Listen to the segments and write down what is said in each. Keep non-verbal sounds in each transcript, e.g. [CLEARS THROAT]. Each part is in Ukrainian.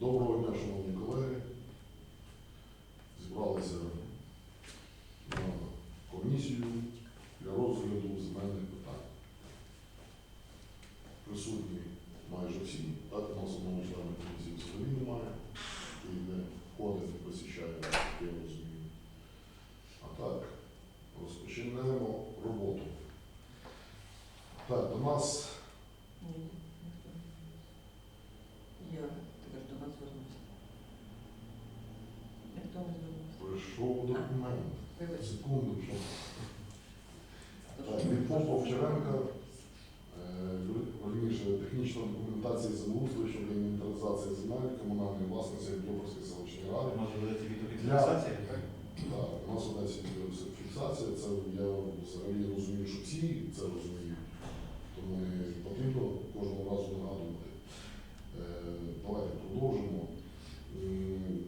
Доброго дня, колеги. Зібралися на комісію для розгляду земельних питань. Присутні майже всі, так у нас одного члена комісії взагалі немає, і не ходить, не посіщає, як я розумію. А так, розпочнемо роботу. Так, до нас Ні, ніхто не Я тепер до вас звернуся. Ніхто не звернувся. прийшов документ. Вибачте. Секунду, що. Так, від ФОПа Овчаренка, е, верніше, технічна документація землеустрою щодо інвентаризації земель комунальної власності Дніпровської селищної ради. Може видати відеофіксація? Так, у нас одна фіксація, це я взагалі розумію, що всі це розуміють, тому не потрібно кожного разу нагадувати. Е, Давайте продовжимо. М,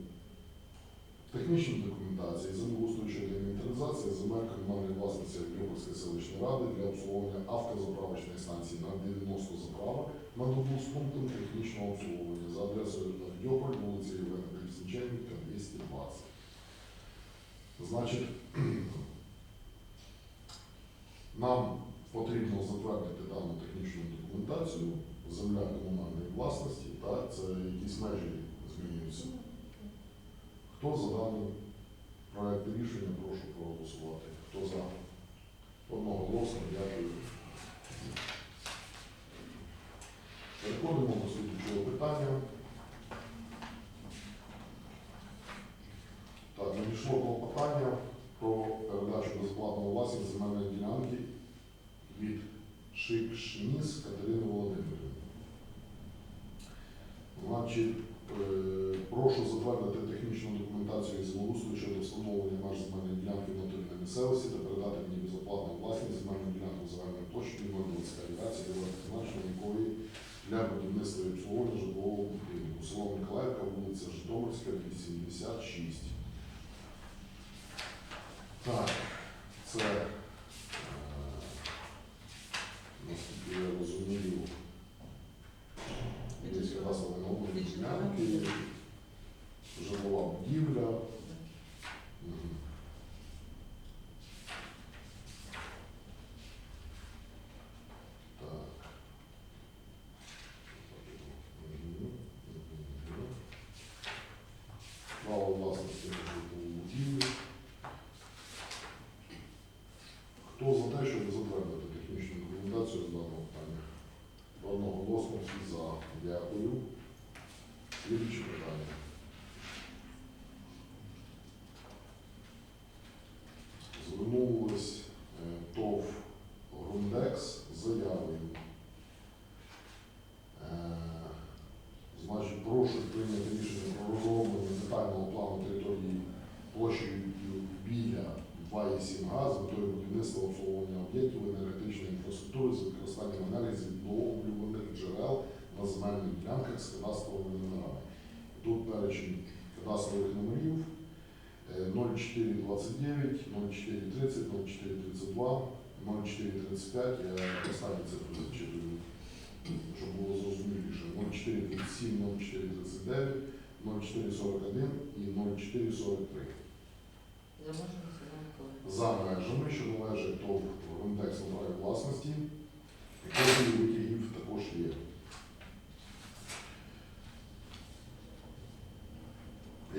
Технічна документація землеустрою щодо інвентаризації земель комунальної власності Дніпровської селищної ради для обслуговування автозаправочної станції на 90 заправок на добу з пунктом технічного обслуговування за адресою Авдіополь, вулиця Євгена Колісниченка, 220. Значить, [CLEARS THROAT] нам потрібно затвердити дану технічну документацію, земля комунальної власності, так, це якісь межі змінюються. Хто за даний проект рішення, прошу проголосувати. Хто за? Одноголосно, дякую. Переходимо до слідчого питання. Так, надійшло клопотання про передачу безплатного власність земельної ділянки від Шикшніс Катерини Володимирівни. Значить, е, прошу затвердити технічну документацію і землеустрою щодо встановлення меж земельної ділянки в натурі на місцевості та передати мені безоплатну власність земельну ділянку загальною площею 025 для призначення якої для будівництва і обслуговування житлового будинку. Село Миколаївка, вулиця Житомирська, 86. Так, це, е, наскільки я розумію, десь кадастровий номер ділянки, житлова будівля. Мгм. Так. Мгм. Мгм. Право власності на житлову будівлю. Хто за те, щоб затвердити технічну документацію з даного питання? Одноголосно всі за. Дякую. Слідуюче питання. Звернулась е, ТОВ Грундекс з заявою. Е, Значить, прошу прийняти рішення про розроблення детального плану території площею біля 2,7 га з метою будівництва обслуговування об'єктів енергетичної інфраструктури з використанням енергії з відновлюваних джерел на земельних ділянках з кадастровими номерами. Тут перечень кадастрових номерів е, 0429, 0430, 0432, 0435, я останні цифри зачитую, щоб було зрозуміліше, 0437, 0439, 0441 і 0443 За межами села Миколаїв. за межами, що належить ТОВ Грундекс на праві власності, кожен витягів також є.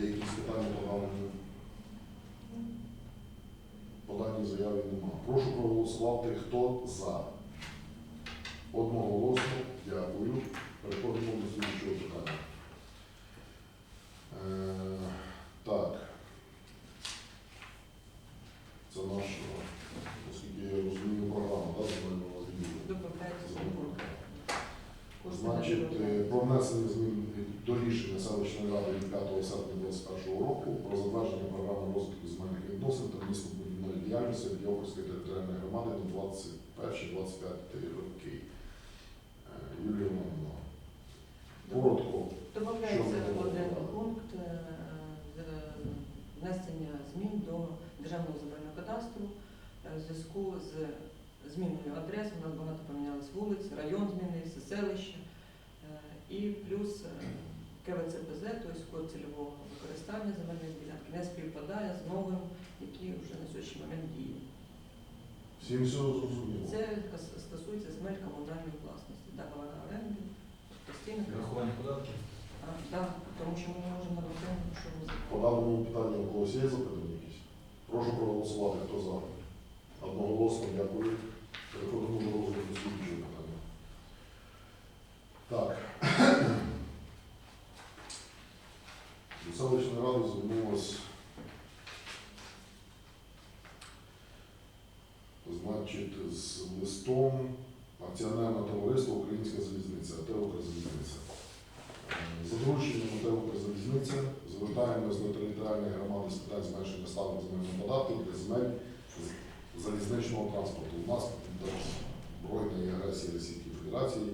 Є якісь питання по даному? По даній заяві немає. Прошу проголосувати, хто за. Одноголосно, дякую. Переходимо до слідчого питання. Е, так. Це наша, оскільки я розумію, програма, так, земельного відділу. Добавляється Сумбурка. Значить, е, про внесення змін до рішення селищної ради від 5 серпня 2021 року про затвердження програми розвитку земельних відносин та містобудівної діяльності Діопольської територіальної громади на 21-25 роки. Е, Юлія Івановна, коротко. Добавляється Що ви один добавили? пункт е, з внесення змін до державного земельного кадастру е, в зв'язку з зміною адрес. У нас багато помінялось вулиць, район змінився, селище. Е, І плюс е, КВЦПЗ, тобто код цільового використання земельної ділянки, не співпадає з новим, який вже на сьогоднішній момент діє. Всім все зрозуміло. Це стосується земель комунальної власності, договора оренди, постійно. Врахування податків. А, так, тому що ми можемо нормативно, що ми По даному питанню у когось є запитання якісь? Прошу проголосувати, хто за. Одноголосно дякую. Переходимо до розгляду слідчого питання. Так. [CLEARS THROAT] До селищної ради звернулась значить, з листом акціонерне товариство Українська залізниця, АТ «Укрзалізниця». Е, За дорученням АТ «Укрзалізниця» звертаємось до територіальної громади з питань зменшення ставки земельного податку для земель залізничного транспорту. У нас збройної агресії Російської Федерації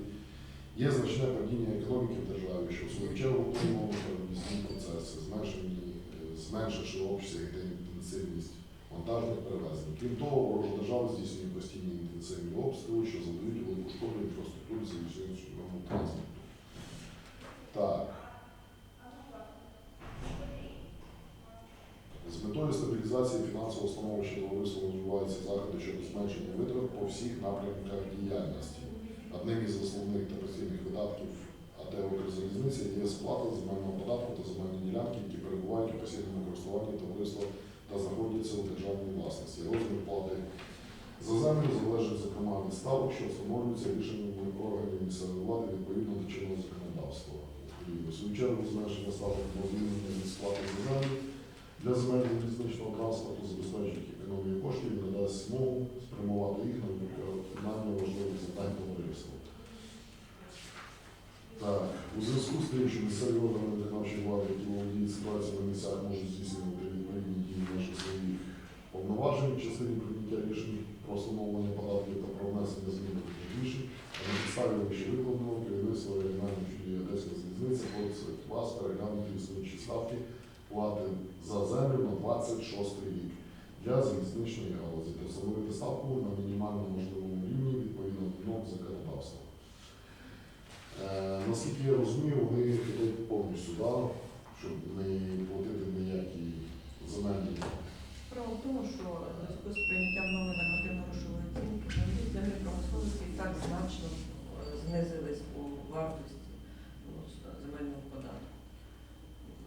є значне падіння економіки в державі, що в свою чергу вплинуло на перевізні процеси, е, зменшивши обсяги та інтенсивність вантажних перевезень. Крім того, ворожа держава здійснює постійні інтенсивні обстріли, що завдають велику шкоду інфраструктурі залізничного транспорту. Так. З метою стабілізації фінансового становища товариства вживаються заходи щодо зменшення витрат по всіх напрямках діяльності. Одним із основних та постійних видатків АТ «Укрзалізниця» є сплата земельного податку та земельні ділянки, які перебувають у постійному користуванні товариства та знаходяться у державній власності. Розмір плати за землю залежить, зокрема, від ставок, що встановлюються рішеннями органів місцевої влади відповідно до чинного законодавства. України. В свою чергу зменшення ставок на звільнення від сплати за землю для земель залізничного транспорту забезпечить економію коштів і надасть змогу спрямувати їх на виконання важливих завдань товариства. Так, у зв'язку з тим, що місцеві органи виконавчої влади, які володіють ситуацією на місцях, можуть здійснювати в частині прийняття рішень про встановлення податків та про внесення змін до рішень, а на підставі вище викладеного керівництва регіональної філії Одеської залізниці просить вас переглянути існуючі ставки плати за землю на 26 рік для залізничної галузі та встановити ставку на мінімально можливому рівні відповідно до норм законодавства. Е, наскільки я розумію, вони хочуть повністю, да, щоб не платити ніякі земельні. Справа в тому, що в зв'язку з прийняттям нової нормативно-грошової оцінки землі промисловості і так значно е, знизились по вартості ну, земельного податку.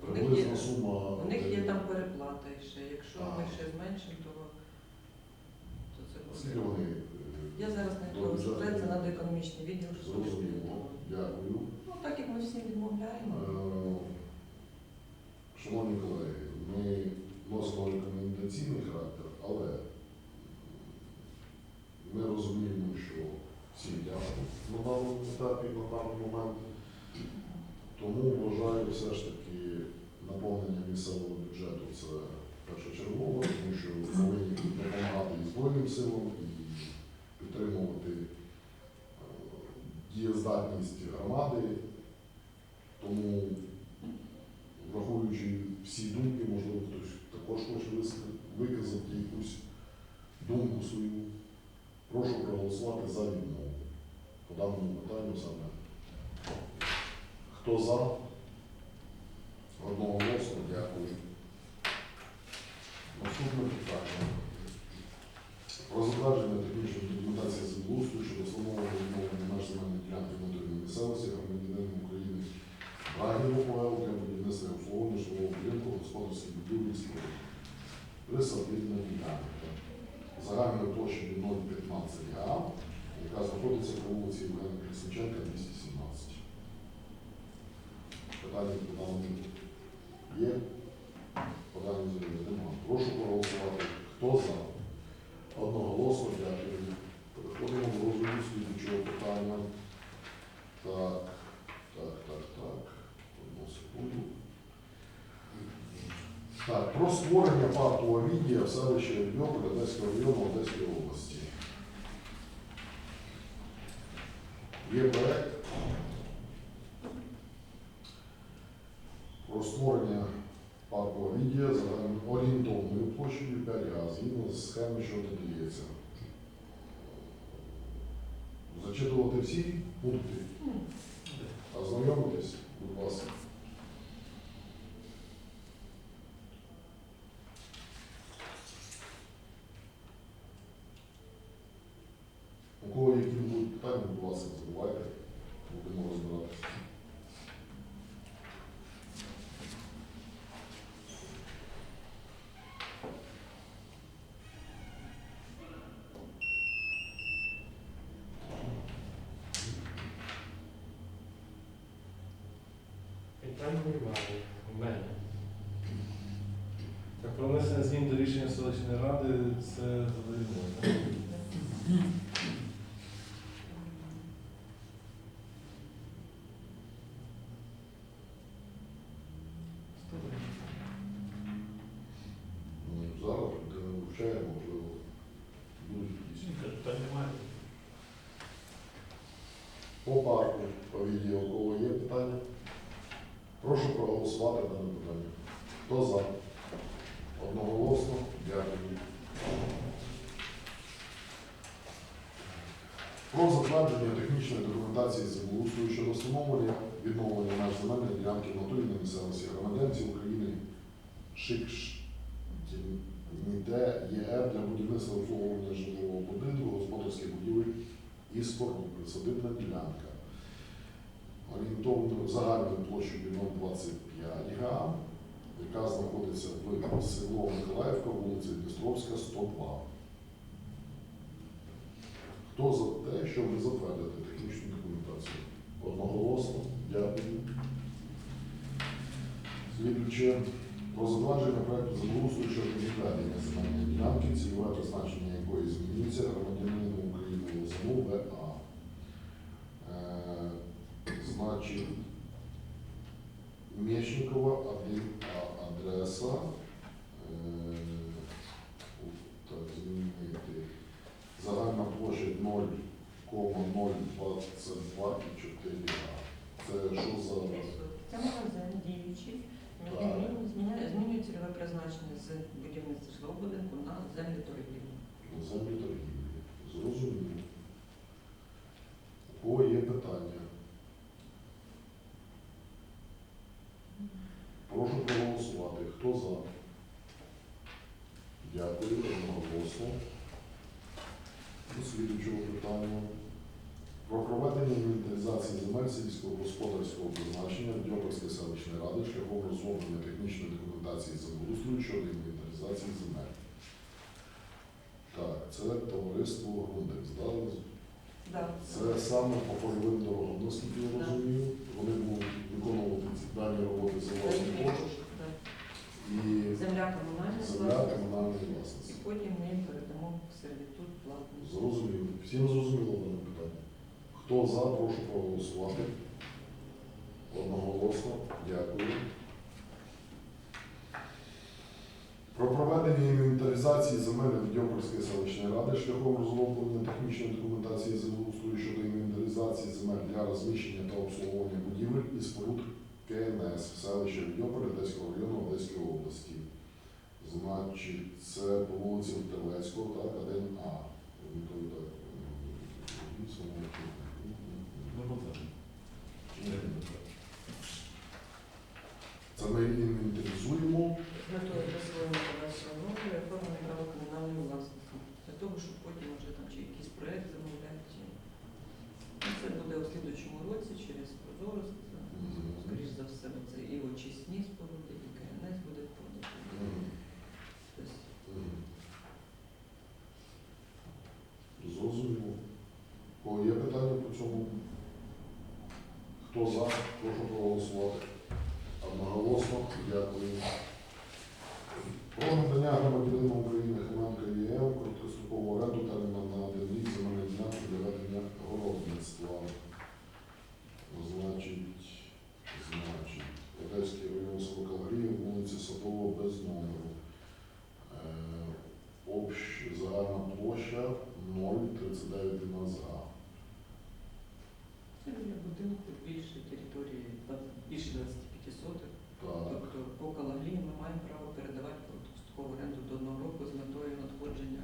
У них є, у них є там переплата ще. Якщо ми ще зменшимо, то, то це буде. е, Я зараз не бюджету? сказати, це треба економічний відділ. Зрозуміло. Дякую. Ну, так як ми всі відмовляємо. Е, Шановні колеги, ми носимо рекомендаційний характер, але ми розуміємо, що всі тяжко на даному етапі, на даний момент. Тому вважаю все ж таки наповнення місцевого бюджету це першочергово, тому що ми повинні допомагати і Збройним силам, і підтримувати е, дієздатність громади. Тому, враховуючи всі думки, можливо, хтось також хоче виказати якусь думку свою. Прошу проголосувати за відмову. По даному питанню саме. Хто за? Одного голосу, дякую. Наступне питання. Про затвердження технічної документації землеустрою щодо встановлення відновлення меж земельної ділянки внутрішньої місцевості громадянину України Брагіну ОЛ для будівництва і обслуговування житлового будинку господарських будівлі і споруд. Присадибна ділянка загальною площею 0,15 га, яка знаходиться по вулиці Євгена Крісниченка, 217. Питання по даному є? По даному заяві немає. Прошу проголосувати. Хто за? Одноголосно дякую. Переходимо до розгляду слідчого питання. Так, так, так, так. Одну секунду. Так, про створення парку Овідія в селищі Рівньополь Одеського району Одеської області. Є проект про створення парку Овідія за орієнтовною площею 5 га, згідно з схеми, що додається. Зачитувати всі пункти, М, ознайомитись, будь ласка. Питань немає. У мене. Так, про внесення змін до рішення селищної ради це задовільно. Ну, Зараз людина вивчає, можливо, будуть якісь. По парку, по відео, у кого є питання? Прошу проголосувати дане питання. Хто за? Одноголосно. Дякую. Про затвердження технічної документації землеустрою щодо встановлення відновлення меж земельної ділянки в натурі на місцевості громадянці України Шикш ніде ЄР для будівництва обслуговування житлового будинку, господарських будівель і споруд, присадибна ділянка. Орієнтовною загальною площею 25 га, яка знаходиться в село Миколаївка, вулиця Дністровська, 102. Хто за те, щоб затвердити технічну документацію? Одноголосно. Дякую. Слідуюче про затвердження проекту землеустрою щодо відведення земельної ділянки, цільове призначення якої змінюється громадянину України ОЗМУ ВА. Е, Значить, Мєчникова, 1А адреса. Е, змінити. Загальна площа 0,022,4 га. Це що за Це магазин діючий. Так. Змінює цільове призначення з будівництва житлового будинку на землі торгівлі. землі торгівлі? Зрозуміло. У кого є питання? Прошу проголосувати. Хто за? Дякую, одноголосно. До слідчого питання. Про проведення інвентаризації земель сільськогосподарського призначення Дьоперської селищної ради шляхом розроблення технічної документації землеустрою щодо інвентаризації земель. Так, це товариство Грундекс, да? Да. Це саме по польовим дорогам, наскільки я розумію. Вони будуть виконувати ці дані роботи за власний кошт Да. І Земля комунальна земля власність. комунальної І власності. потім ми їм передамо сервітут платний. Зрозуміло. Всім зрозуміло дане питання. Хто за, прошу проголосувати. Одноголосно. Дякую. Про проведення інвентаризації земель Відьопольської селищної ради шляхом розроблення технічної документації землеустрою щодо інвентаризації земель для розміщення та обслуговування будівель і споруд КНС в селищі Відьополь Одеського району Одеської області. Значить, це по вулиці Втерлецького, так, 1А. Орієнтовно так. М, самого- Ну, ну, так. Це ми інвентаризуємо. З метою присвоєння подальшого нової оформлення права комунальної власності. Для того, щоб потім вже там чи якийсь проєкт замовляти. Чи... Ну, Це буде у слідчому році через прозоро. Скоріш за все, це і очисні споруди, і КНС буде подати. Зрозуміло. Є питання по цьому? Хто за, прошу проголосувати. Одноголосно, дякую. Про надання громадянину України Хименка ЄМ короткострокову оренду терміном на один рік земельної ділянки для ведення городництва. Значить, значить, Одеський район село Калгарія, вулиця Садова без номеру. Е, Общ загальна площа 0,39 га. Це для будинку більше території, 20 більше 25 соток. Так, Тобто по Калаглії ми маємо право передавати короткострокову оренду до одного року з метою надходження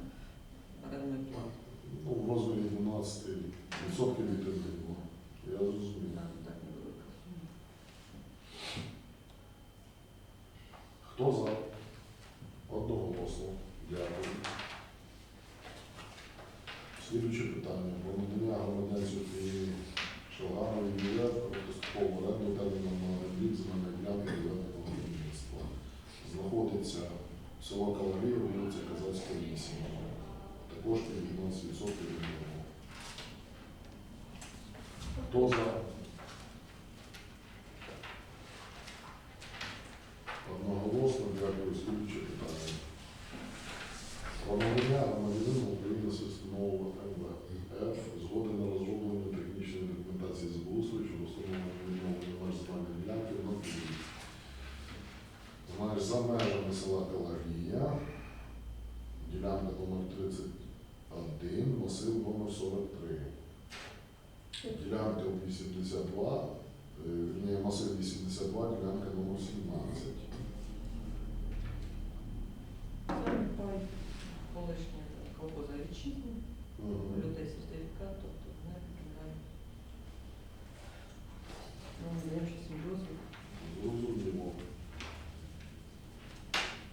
орендної плати. ну, в розмірі 12% від ринку. Я зрозумів. Так, так невелика сума. Хто за? Одноголосно. Дякую. Слідуюче питання. Про надання громадянців України Шалганової ЮРЕ короткострокову оренду терміном на один рік земельної ділянки для ведення будівництва. Знаходиться село Калагрія, вулиця Казацька, 8. Також під 12% від нього. Хто за? ділянка номер 31, масив номер 43. Ділянка 82, е, вірніше, масив 82, ділянка номер 17. Це пай колишнє колхоза вітчизни, Мгм. людей сертифікат, тобто не покидають. Ну, ми щось їм дозвіл. Зрозуміло.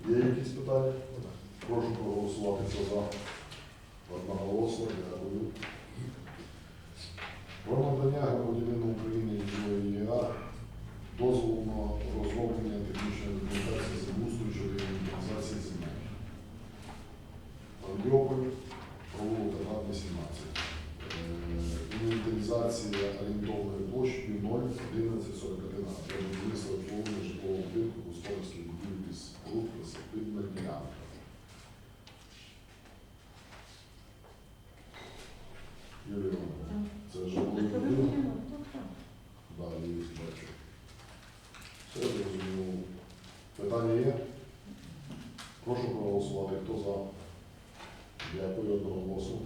Є якісь питання? Прошу проголосувати хто за. Одноголосно, дякую. Про надання громадянину України ЄА дозволу на розроблення технічної документації землеустрою щодо інвентаризації земель. Андіополь, провулок Агат 18. Е, Інвентаризація орієнтовною площею 0,1141 а для будівництва обслуговування житлового будинку, господарських будівель із споруд та садибна ділянка. Юлія Івановна, це житловий будинок? Да, я їх бачу. Все зрозуміло. Питання є? Прошу проголосувати. Хто за? Дякую одноголосно.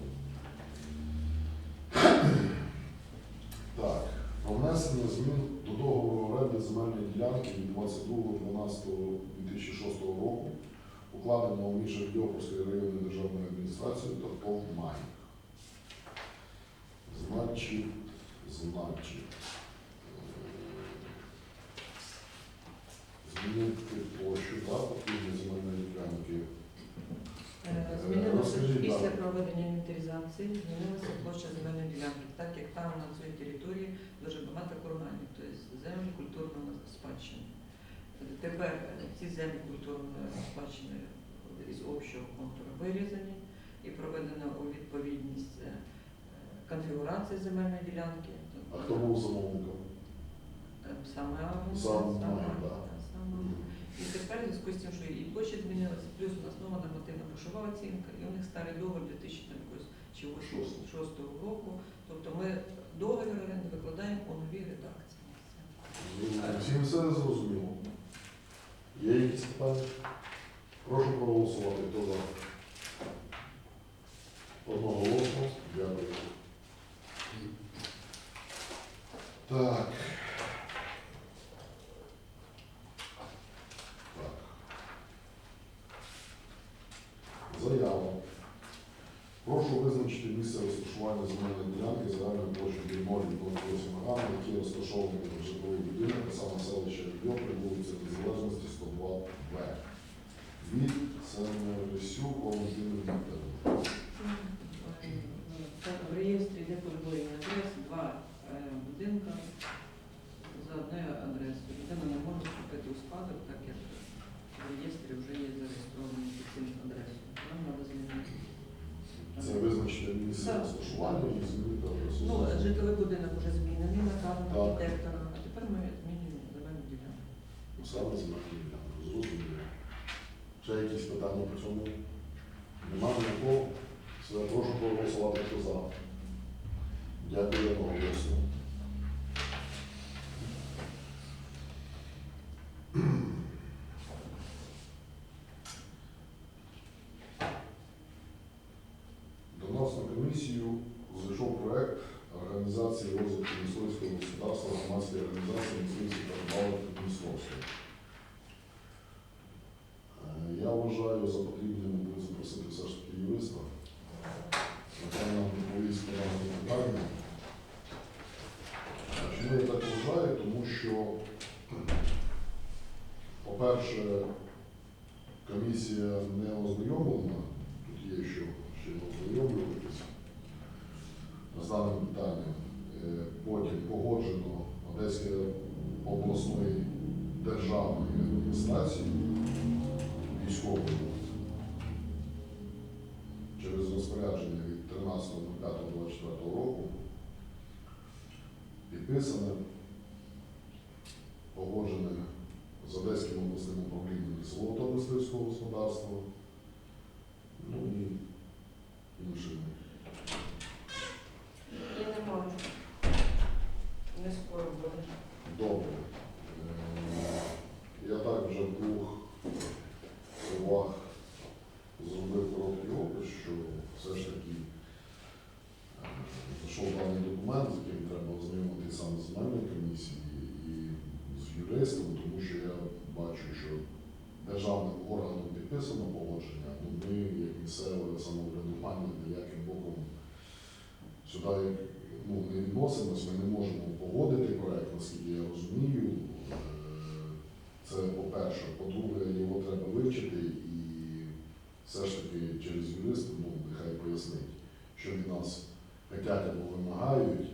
Так, про внесення змін до договору оренди земельної ділянки від 22.12.2006 року, укладеного між Ільйопольською районною державною адміністрацією та ТОВ «Майк». Значить, значить, е, змінити площу, да, потрібно земельної ділянки. Е, Змінилося після проведення інвентаризації, змінилася площа земельної ділянки, так як там на цій території дуже багато курганів, тобто землі культурної спадщини. Тепер ці землі культурної спадщини із общого контуру вирізані і проведено у відповідність е, конфігурації земельної ділянки. А хто був замовником? Саме Сам да. Саме І тепер в зв'язку з тим, що і площа змінилася, плюс у нас нова нормативна грошова оцінка, і у них старий договір 2000 там якось чи Шостого. 2006 року. Тобто ми договір оренди викладаємо у новій редакції. Всім все зрозуміло. Є якісь питання? Прошу проголосувати. Хто за? Одноголосно. Дякую. Так. Заява. Прошу визначити місце розташування земельної ділянки загальною площею 0,28 га, які розташовані в житловий будинок, а саме селище Львів, вулиця Незалежності 102 В. Від Семерисюк Валентини Вікторовни. В реєстрі де подвоєння адрес, два е, будинка за одною адресою. Людина не може вступити у спадок, так як в реєстрі вже є зареєстрований під цим адресою. Нам треба змінити. Це визначення місця Так. розташування і змінити адресу. Ну, житловий будинок вже змінений наказом Так. архітектора, а тепер ми змінюємо земельну ділянку. Саме земельні ділянки. Зрозуміло. Ще якісь питання по цьому? Немає ніякого? Все, прошу проголосувати, хто за. Дякую одноголосно. До нас на комісію зайшов проект організації розвитку мисливського господарства громадської організації мисливських та рибалок. Підписане, погоджене з Одеським обласним управлінням лісового та мисливського господарства, юрист, ну, нехай пояснить, що від нас хотять або вимагають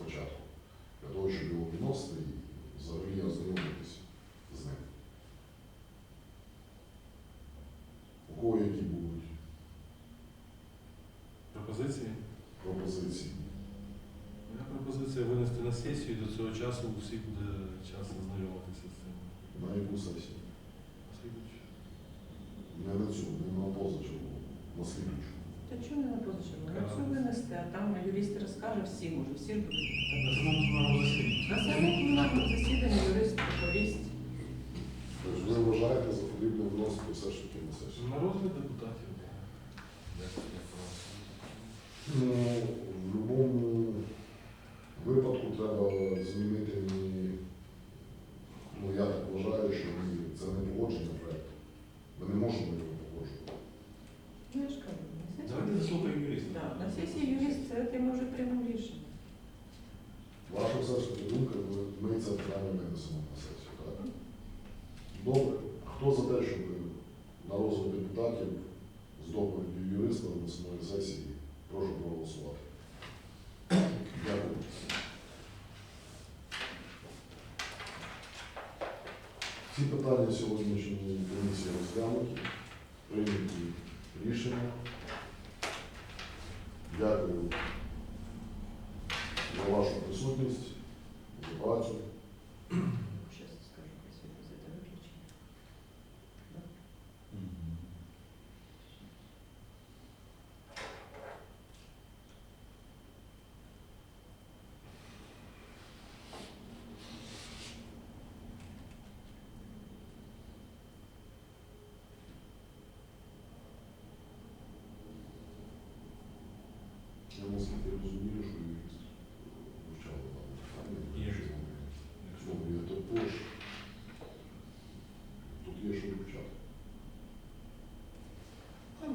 спочатку, для того, щоб його відносити і взагалі ознайомитися з ним. У кого які будуть пропозиції? Пропозиції. Моя пропозиція винести на сесію і до цього часу всі буде час ознайомитися з цим. На яку сесію? На слідчу. Не на цю, не на позачергову, на слідчу. Та чому не розширено? Якщо ну, винести, а там юрист розкаже, всі можуть, всі На будуть. самому самому засіданні. На самому пленарному засіданні юрист, прокуріст. Тобто ви вважаєте за потрібне вносити все ж таки на сесію? На розгляд депутатів. Ну, в будь-якому прийняті рішення. Дякую за вашу присутність, за працю.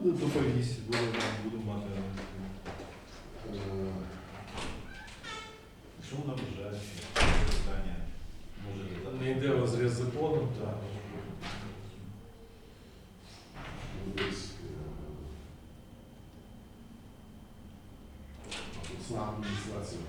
Ну, Доповість, будемо мати. Е, що вона вважає? Питання. Може, не йде розріз закону, так. Слава ну, адміністрації.